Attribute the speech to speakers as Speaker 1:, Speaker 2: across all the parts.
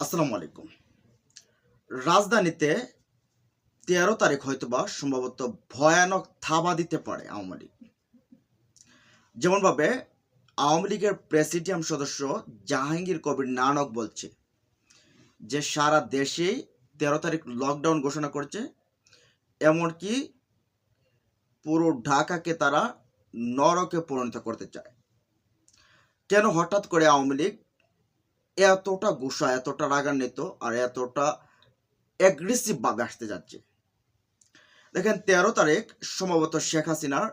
Speaker 1: আসসালামু আলাইকুম। রাজধানীতে তেরো তারিখ হয়তোবা সম্ভবত ভয়ানক থাবা দিতে পারে আওয়ামী লীগ। যেমনভাবে আওয়ামী লীগের প্রেসিডিয়াম সদস্য জাহাঙ্গীর কবির নানক বলছে যে, সারা দেশেই তেরো তারিখ লকডাউন ঘোষণা করছে। এমনকি পুরো ঢাকাকে তারা নরকে পরিণত করতে চায়। কেন হঠাৎ করে আওয়ামী লীগ এতটা গুসা, এতটা রাগান্বিত আর এতটা অ্যাগ্রেসিভ ভাবে আসতে যাচ্ছে। দেখেন তেরো তারিখ সম্ভবত শেখ হাসিনার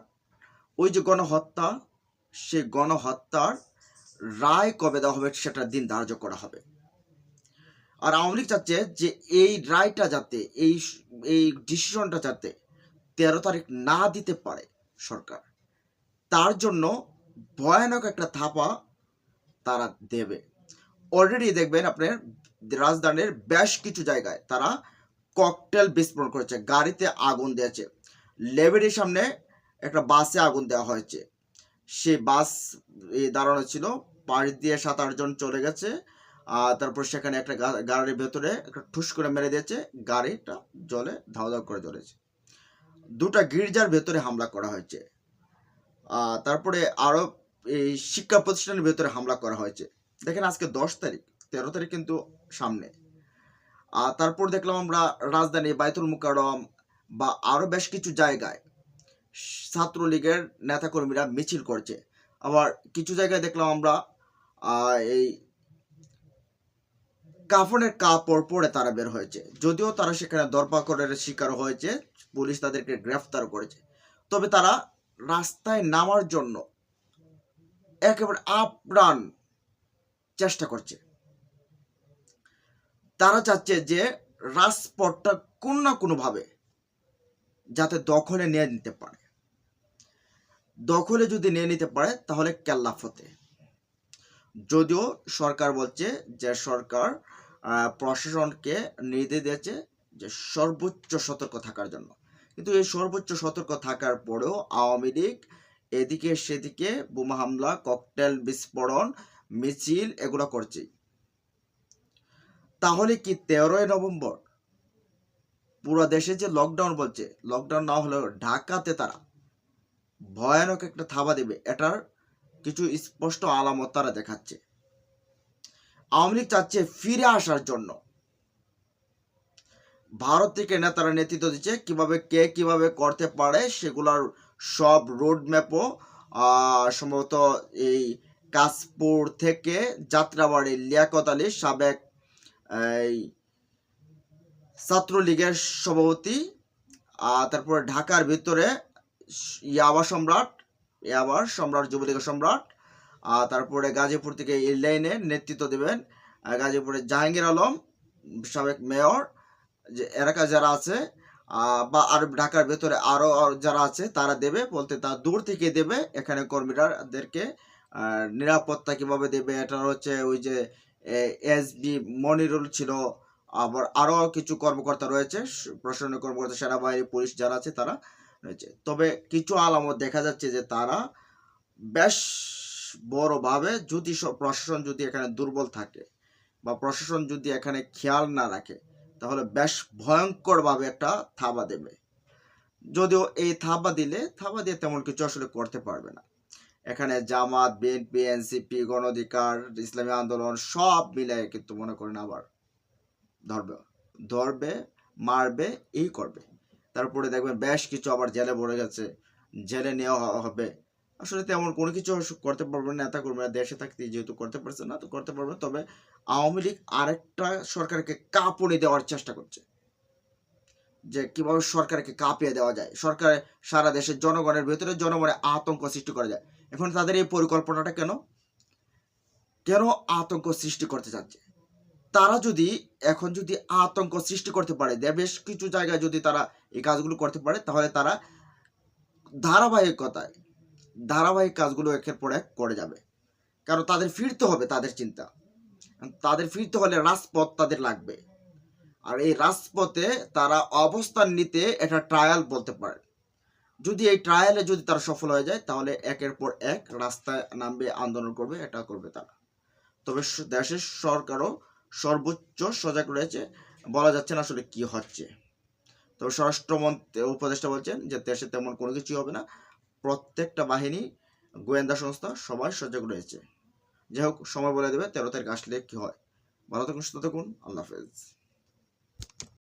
Speaker 1: ওই যে গণহত্যা, সে গণহত্যার রায় কবে দেওয়া হবে সেটার দিন ধার্য করা হবে। আর আওয়ামী লীগ চাচ্ছে যে এই রায়টা যাতে, এই এই ডিসিশনটা যাতে তেরো তারিখ না দিতে পারে সরকার। তার জন্য ভয়ানক একটা থাপা তারা দেবে। অলরেডি দেখবেন আপনার রাজধানীর বেশ কিছু জায়গায় তারা ককটেল বিস্ফোরণ করেছে, গাড়িতে আগুন দিয়েছে। লেবেরির সামনে একটা বাসে আগুন দেওয়া হয়েছে। সে বাস দাঁড়ানো ছিল, পাশ দিয়ে সাত আটজন চলে গেছে, আর তারপর সেখানে একটা গাড়ির ভেতরে একটা ঠুস করে মেরে দিয়েছে, গাড়িটা জলে ধাও ধাও করে জ্বলেছে। দুটা গির্জার ভেতরে হামলা করা হয়েছে। তারপরে আরও এই শিক্ষা প্রতিষ্ঠানের ভেতরে হামলা করা হয়েছে। দেখেন আজকে দশ তারিখ, তেরো তারিখ কিন্তু সামনে। আর তারপর দেখলাম আমরা রাজধানী বাইতুল মুকাররম বা আরও বেশ কিছু জায়গায় ছাত্রলীগের নেতাকর্মীরা মিছিল করছে। আবার কিছু জায়গায় দেখলাম আমরা এই কাফনের কাপড় পরে তারা বের হয়েছে। যদিও তারা সেখানে দরপাকড়ের শিকার হয়েছে, পুলিশ তাদেরকে গ্রেফতার করেছে। তবে তারা রাস্তায় নামার জন্য একেবারে আপ্রাণ চেষ্টা করছে। তারা চাচ্ছে যে রাজপথটা কোন না কোনোভাবে যাতে দখলে নিয়ে নিতে পারে। দখলে যদি নিয়ে নিতে পারে, তাহলে কেল্লা ফতে যদিও সরকার বলছে যে সরকার প্রশাসনকে নির্দেশ দিয়েছে যে সর্বোচ্চ সতর্ক থাকার জন্য। কিন্তু এই সর্বোচ্চ সতর্ক থাকার পরেও আওয়ামী লীগ এদিকে সেদিকে বোমা হামলা, ককটেল বিস্ফোরণ মিছিল এগুলো করছে। তাহলে কি তেরোই নভেম্বর পুরো দেশে যে লকডাউন বলছে লকডাউন না হলেও ঢাকাতে তারা ভয়ানক একটা থাবা দেবে, এটার কিছু স্পষ্ট আলামত তারা দেখাচ্ছে। আওয়ামী লীগ চাচ্ছে ফিরে আসার জন্য। ভারত থেকে নেতারা নেতৃত্ব দিচ্ছে, কীভাবে কে কীভাবে করতে পারে সেগুলার সব রোড ম্যাপও সম্ভবত এই কাশপুর থেকে যাত্রাবাড়ি লিয়াকত আলী সাবেক ছাত্রলীগের সভাপতি তারপরে ঢাকার ভিতরে ইয়াবা সম্রাট ইয়াবার সম্রাট যুবলীগের সম্রাট তারপরে গাজীপুর থেকে এই লাইনে নেতৃত্ব দেবেন আর গাজীপুরে জাহাঙ্গীর আলম সাবেক মেয়র, যে এলাকা যারা আছে বা আর ঢাকার ভেতরে আরও যারা আছে, তারা দেবে, বলতে তা দূর থেকে দেবে, এখানে কর্মীরাদেরকে আহ, নিরাপত্তা কীভাবে দেবে? এটা হচ্ছে ওই যে এস বি মনিরুল ছিল। আবার আরও কিছু কর্মকর্তা রয়েছে প্রশাসনিক কর্মকর্তা সেনাবাহিনী পুলিশ যারা আছে তারা রয়েছে। তবে কিছু আলামত দেখা যাচ্ছে যে তারা বেশ বড়ভাবে যদি প্রশাসন যদি এখানে দুর্বল থাকে বা প্রশাসন যদি এখানে খেয়াল না রাখে তাহলে বেশ ভয়ঙ্করভাবে একটা থাবা দেবে। যদিও এই থাবা দিলে থাবা দিয়ে তেমন কিছু আসলে করতে পারবে না। এখানে জামাত, বিএনপি, এনসিপি গণ অধিকার ইসলামী আন্দোলন সব মিলে কিন্তু মনে করেন আবার ধরবে ধরবে, মারবে, এই করবে। তারপরে দেখবেন বেশ কিছু আবার জেলে পড়ে গেছে, জেলে নেওয়া হবে। আসলে তেমন কোনো কিছু করতে পারবে না নেতা করবে না দেশে থাকতে যেহেতু করতে পারছে না, তো করতে পারবে তবে আওয়ামী লীগ আরেকটা সরকারকে কাঁপুনি দেওয়ার চেষ্টা করছে। যে কীভাবে সরকারকে কাঁপিয়ে দেওয়া যায়। সরকার সারা দেশের জনগণের ভেতরে জনগণের আতঙ্ক সৃষ্টি করা যায়। এখন তাদের এই পরিকল্পনাটা কেন? কেন আতঙ্ক সৃষ্টি করতে চাচ্ছে? তারা যদি, এখন যদি আতঙ্ক সৃষ্টি করতে পারে বেশ কিছু জায়গায় যদি তারা এই কাজগুলো করতে পারে, তাহলে তারা ধারাবাহিকতায়, ধারাবাহিক কাজগুলো একের পর এক করে যাবে। কারণ তাদের ফিরতে হবে, তাদের চিন্তা। তাদের ফিরতে হলে রাজপথ তাদের লাগবে। আর এই রাজপথে তারা অবস্থান নিতে এটা ট্রায়াল বলতে পারে যদি এই ট্রায়ালে যদি তারা সফল হয়ে যায়, তাহলে একের পর এক রাস্তায় নামবে, আন্দোলন করবে, এটা করবে তারা। তবে দেশের সরকারও সর্বোচ্চ সজাগ রয়েছে। বলা যাচ্ছে না আসলে কি হচ্ছে। তবে স্বরাষ্ট্রমন্ত্রী, উপদেষ্টা বলছেন যে দেশে তেমন কোনো কিছুই হবে না। প্রত্যেকটা বাহিনী, গোয়েন্দা সংস্থা সবাই সজাগ রয়েছে। যাই হোক, সময় বলে দেবে, তেরো তারিখ আসলে কি হয়। ভালো থাকুন, সুস্থ থাকুন। আল্লাহ হাফেজ।